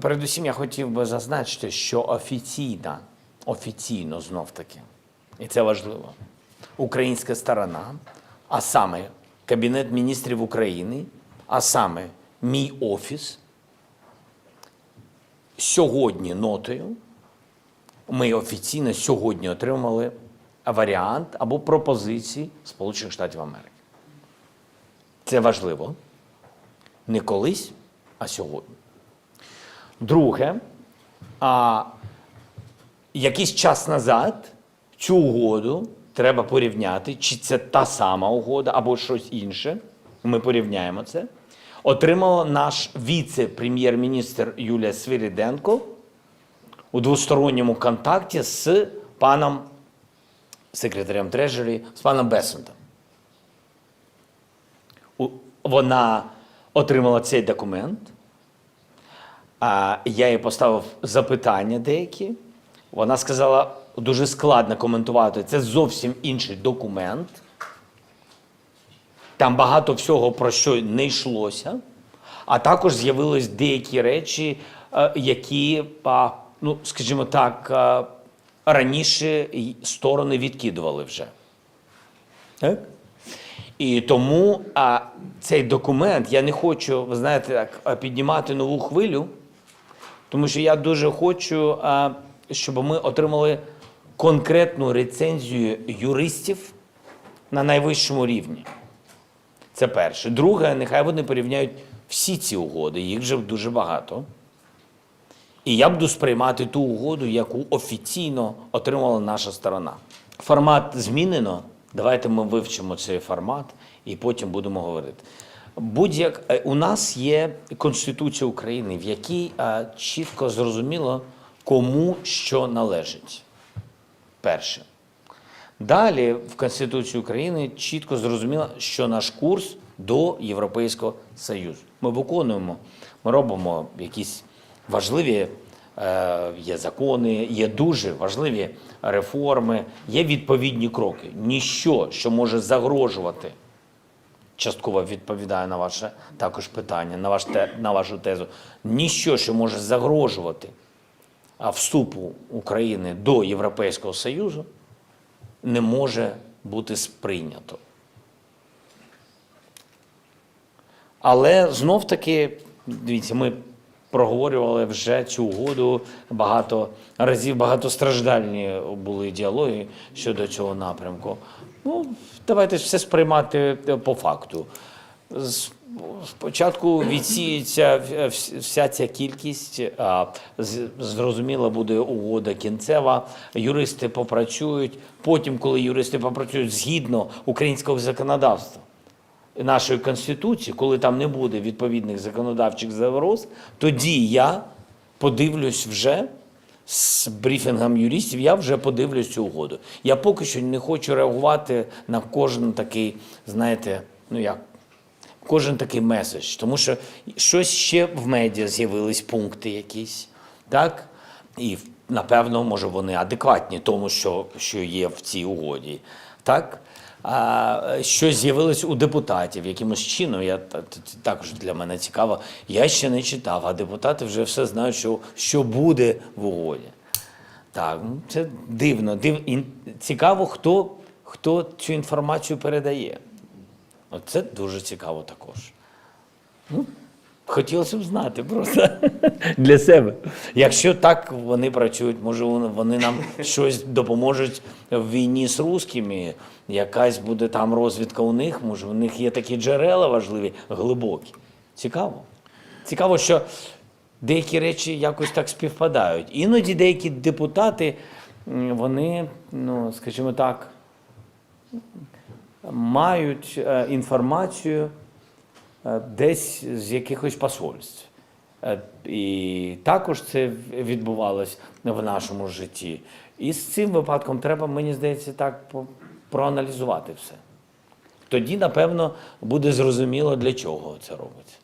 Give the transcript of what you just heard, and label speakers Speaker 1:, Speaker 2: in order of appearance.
Speaker 1: Передусім, я хотів би зазначити, що офіційна, офіційно знов таки, і це важливо, українська сторона, а саме Кабінет міністрів України, а саме мій офіс, сьогодні нотою ми офіційно сьогодні отримали варіант або пропозиції Сполучених Штатів Америки. Це важливо. Не колись, а сьогодні. Друге, а якийсь час назад цю угоду треба порівняти, чи це та сама угода або щось інше. Ми порівняємо це. Отримав наш віце-прем'єр-міністр Юлія Свириденко у двосторонньому контакті з паном секретарем Трежері, з паном Бесентом. Вона отримала цей документ. А я їй поставив запитання деякі. Вона сказала, дуже складно коментувати. Це зовсім інший документ. Там багато всього про що не йшлося. А також з'явились деякі речі, е, які, ну, скажімо так, е, раніше сторони відкидували вже. Так? І тому а, цей документ я не хочу, ви знаєте, так, піднімати нову хвилю, тому що я дуже хочу, щоб ми отримали конкретну рецензію юристів на найвищому рівні. Це перше. Друге, нехай вони порівняють всі ці угоди, їх вже дуже багато. І я буду сприймати ту угоду, яку офіційно отримала наша сторона. Формат змінено. Давайте ми вивчимо цей формат і потім будемо говорити. Будь-як е, у нас є Конституція України, в якій е, чітко зрозуміло, кому що належить. Перше. Далі в Конституції України чітко зрозуміло, що наш курс до Європейського Союзу. Ми виконуємо, ми робимо якісь важливі е, є закони, є дуже важливі реформи, є відповідні кроки. Ніщо, що може загрожувати, частково відповідає на ваше також питання, на, ваш те, на вашу тезу. Ніщо, що може загрожувати вступу України до Європейського Союзу, не може бути сприйнято. Але знов таки, дивіться, ми проговорювали вже цю угоду багато разів, багатостраждальні були діалоги щодо цього напрямку. Ну, давайте все сприймати по факту. Спочатку відсіється вся ця кількість, а з- буде угода кінцева. Юристи попрацюють. Потім, коли юристи попрацюють згідно українського законодавства, нашої конституції, коли там не буде відповідних законодавчих загроз, тоді я подивлюсь вже з брифінгом юристів, я вже подивлюсь цю угоду. Я поки що не хочу реагувати на кожен такий, знаєте, ну як. Кожен такий меседж, тому що щось ще в медіа з'явились пункти якісь, так? І напевно, може, вони адекватні тому, що, що є в цій угоді. Так? А, щось з'явилось у депутатів якимось чином. Я та- та- також для мене цікаво. Я ще не читав, а депутати вже все знають, що, що буде в угоді. Так, ну, це дивно. Див... Цікаво, хто, хто цю інформацію передає. Оце дуже цікаво також. Ну, хотілося б знати просто для себе. Якщо так вони працюють, може вони- нам щось допоможуть в війні з русскими, якась буде там розвідка у них, може, у них є такі джерела важливі, глибокі. Цікаво. Цікаво, що деякі речі якось так співпадають. Іноді деякі депутати, вони, ну, скажімо так, мають е, інформацію десь з якихось посольств. Е, І також це відбувалось в нашому житті. І з цим випадком треба, мені здається, так проаналізувати все. Тоді, напевно, буде зрозуміло, для чого це робиться.